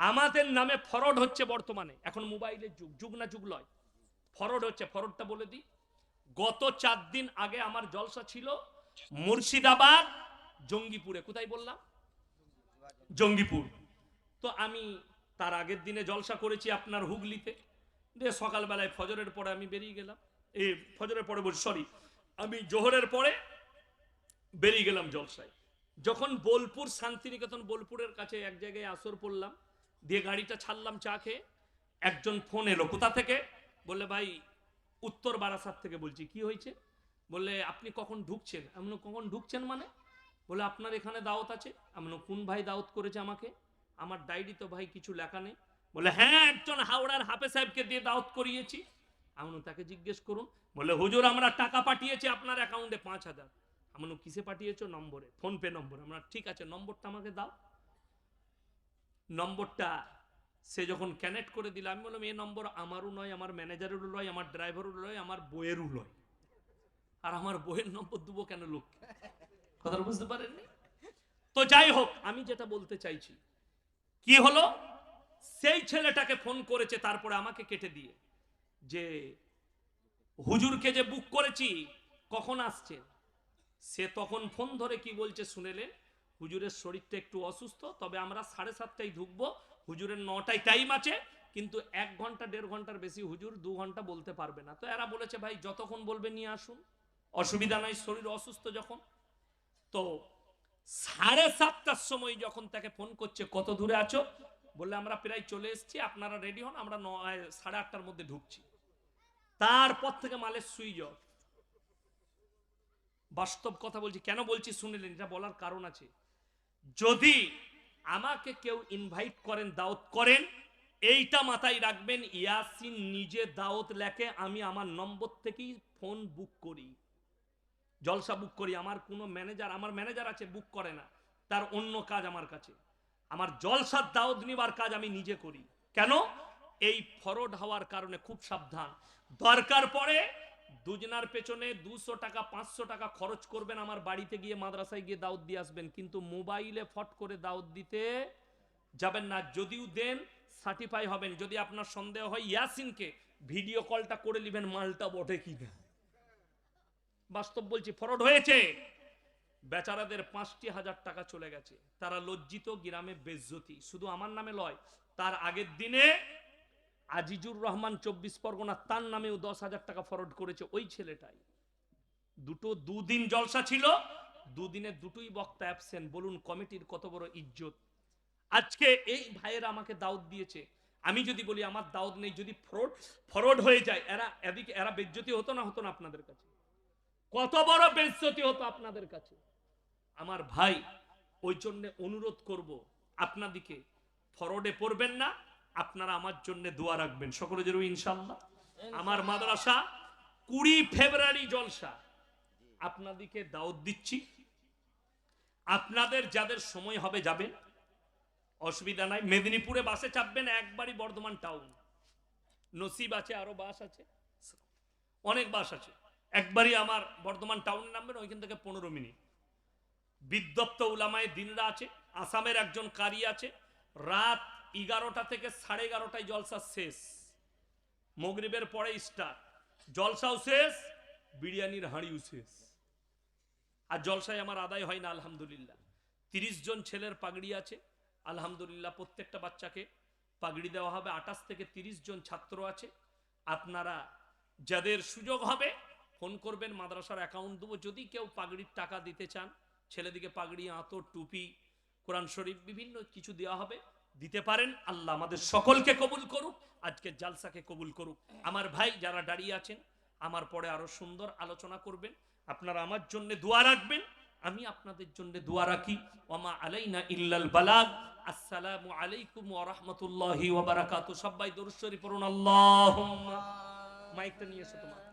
আমাদের নামে ফরড হচ্ছে বর্তমানে। এখন মোবাইলের যুগ যুগ না যুগ লয়। ফরড হচ্ছে, ফরডটা বলে দিই। গত চার দিন আগে আমার জলসা ছিল মুর্শিদাবাদ, জঙ্গিপুরে। কোথায় বললাম? জঙ্গিপুর। তো আমি তার আগের দিনে জলসা করেছি আপনার হুগলিতে। দিয়ে সকালবেলায় ফজরের পরে আমি বেরিয়ে গেলাম। এ, ফজরের পরে বলছি, সরি, আমি জোহরের পরে বেরিয়ে গেলাম জলসায়। যখন বোলপুর, শান্তিনিকেতন, বোলপুরের কাছে এক জায়গায় আসর পড়লাম দিয়ে গাড়িটা ছাড়লাম চা খেয়ে। একজন ফোন এলো, কোথা থেকে? বললে, ভাই, উত্তর বারাসাত থেকে বলছি। কি হয়েছে? বললে, আপনি কখন ঢুকছেন? এমন কখন ঢুকছেন মানে? বলে আপনার এখানে দাওয়াত আছে? এমন কোন ভাই দাওয়াত করেছে আমাকে? আমার ডায়েরি তো ভাই কিছু লেখা নেই। বলে হ্যাঁ একজন হাওড়ার হাফে সাহেবকে দিয়ে দাওয়াত করিয়েছি। এমন তাকে জিজ্ঞেস করুন। বলে হুজুর, আমরা টাকা পাঠিয়েছি আপনার অ্যাকাউন্টে পাঁচ হাজার। এমন কিসে পাঠিয়েছো? নম্বরে, ফোনপে নম্বরে। আমরা, ঠিক আছে, নম্বরটা আমাকে দাও। নম্বরটা সে যখন কানেক্ট করে দিল, আমি বললাম এই নম্বর আমারও নয়, আমার ম্যানেজারেরও নয় আমার ড্রাইভারও নয় আমার বইয়েরও নয় আর আমার বইয়ের নম্বর দেবো কেন লোককে কথাটা বুঝতে পারেননি? তো যাই হোক, আমি যেটা বলতে চাইছি, কি হলো? সেই ছেলেটাকে ফোন করেছে, তারপরে আমাকে কেটে দিয়ে, যে, হুজুরকে যে বুক করেছি, কখন আসছে? সে তখন ফোন ধরে কি বলছে শুনেলেন? হুজুরের শরীরটা একটু অসুস্থ, তবে আমরা সাড়ে সাতটায় ঢুকবো। হুজুরের নটায় টাইম আছে, কিন্তু এক ঘণ্টা, দেড় ঘণ্টার বেশি হুজুর দু ঘণ্টা বলতে পারবে না। তো এরা বলেছে, ভাই, যতক্ষণ বলবে, নিয়ে আসুন। অসুবিধা নাই, শরীর অসুস্থ যখন। তো সাড়ে সাতটার সময় যখন তাকে ফোন করছে, কত দূরে আছো? বললে, আমরা প্রায় চলে এসেছি, আপনারা রেডি হন, আমরা নয়, সাড়ে আটটার মধ্যে ঢুকছি। তারপর থেকে মালের অফ। বাস্তব কথা বলছি, কেন বলছি শুনলেন? এটা বলার কারণ আছে। যদি আমাকে কেউ ইনভাইট করেন, দাওয়াত করেন, এইটা মাথায় রাখবেন, ইয়াসিন নিজে দাওয়াত লেখে, আমি আমার নম্বর থেকেই ফোন বুক করি। জলসা বুক করি, আমার কোনো ম্যানেজার আমার ম্যানেজার আছে বুক করে না, তার অন্য কাজ আমার কাছে। আমার জলসার দাওয়াত নিবার কাজ আমি নিজে করি। কেন? এই ফরড হওয়ার কারণে খুব সাবধান। দরকার পড়ে দুজনার পেছনে দুশো টাকা, পাঁচশো টাকা খরচ করবেন আমার বাড়িতে গিয়ে, মাদ্রাসায় গিয়ে দাওয়াত দিয়ে আসবেন। কিন্তু মোবাইলে ফট করে দাওয়াত দিতে যাবেন না। যদিও দেন সার্টিফাই হবেন। যদি আপনার সন্দেহ হয়, ইয়াসিনকে ভিডিও কলটা করে নেবেন, মালটা বটে কি কিনা। বাস্তব বলছি ফরড হয়েছে। বেচারাদের পাঁচটি হাজার টাকা চলে গেছে। তারা লজ্জিত, গ্রামে বেজ্জতি। শুধু আমার নামে লয়, তার আগের দিনে আজিজুর রহমান চব্বিশ পরগনা তার নামেও দশ হাজার টাকা ফরওয়ার্ড করেছে ওই ছেলেটাই। দুটো দুদিন জলসা ছিল দুদিনে দুটোই বক্তা অ্যাবসেন্ট বলুন, কমিটির কত বড় ইজ্জত। আজকে এই ভাইয়েরা আমাকে দাউদ দিয়েছে। আমি যদি বলি, আমার দাউদ নেই, যদি ফ্রড ফরওয়ার্ড হয়ে যায়, এরা এদিকে, এরা বেজ্জতি হতো না হতো না আপনাদের কাছে? কত বড় বেজ্জতি হতো আপনাদের কাছে? আমার ভাই, ওই জন্য অনুরোধ করব, আপনাদিকে ফরওয়ার্ডে পড়বেন না আপনারা আমার জন্য দোয়া রাখবেন। সকলে জরুরি ইনশাল্লাহ আমার মাদ্রাসা কুড়ি ফেব্রুয়ারি জলসা। আপনাদিকে দাওয়াত দিচ্ছি। আপনাদের যাদের সময় হবে, যাবেন। অসুবিধা নাই। মেদিনীপুরে বাসে চাপবেন, একবারই বর্ধমান টাউন। নসিব আছে, আরও বাস আছে। অনেক বাস আছে। একবারই আমার বর্ধমান টাউনে নামবেন, ওইখান থেকে পনেরো মিনিট। বিদ্যপ্ত উলামায় দিনরা আছে, আসামের একজন কারি আছে। রাত এগারোটা থেকে সাড়ে এগারোটায় জলসা শেষ। মগরিবের পরে স্টার্ট জলসাও শেষ, বিরিয়ানির হাঁড়িও শেষ। আর জলসায় আমার আদায় হয় না, আলহামদুলিল্লাহ। তিরিশ জন ছেলের পাগড়ি আছে, আলহামদুলিল্লাহ প্রত্যেকটা বাচ্চাকে পাগড়ি দেওয়া হবে। আঠাশ থেকে তিরিশ জন ছাত্র আছে। আপনারা যাদের সুযোগ হবে, ফোন করবেন, মাদ্রাসার অ্যাকাউন্ট দেবো। যদি কেউ পাগড়ির টাকা দিতে চান, ছেলেদিকে পাগড়ি, আঁতর, টুপি, কোরআন শরীফ, বিভিন্ন কিছু দেওয়া হবে। দিতে পারেন, আল্লাহ আমাদের সকলকে কবুল করুক আজকের জালসাকে কবুল করুক। আমার ভাই যারা দাঁড়িয়ে আছেন, আমার পরে আরও সুন্দর আলোচনা করবেন। আপনারা আমার জন্য দোয়া রাখবেন। আমি আপনাদের জন্য দোয়া রাখি। ওমা আলাইনা ইল্লাল বালাগ। আসসালামু আলাইকুম ওয়া রাহমাতুল্লাহি ওয়া বারাকাতুহু সবাই দরুদ শরীফ পড়ুন। আল্লাহুম্মা। মাইকটা নিয়ে এসো তোমার।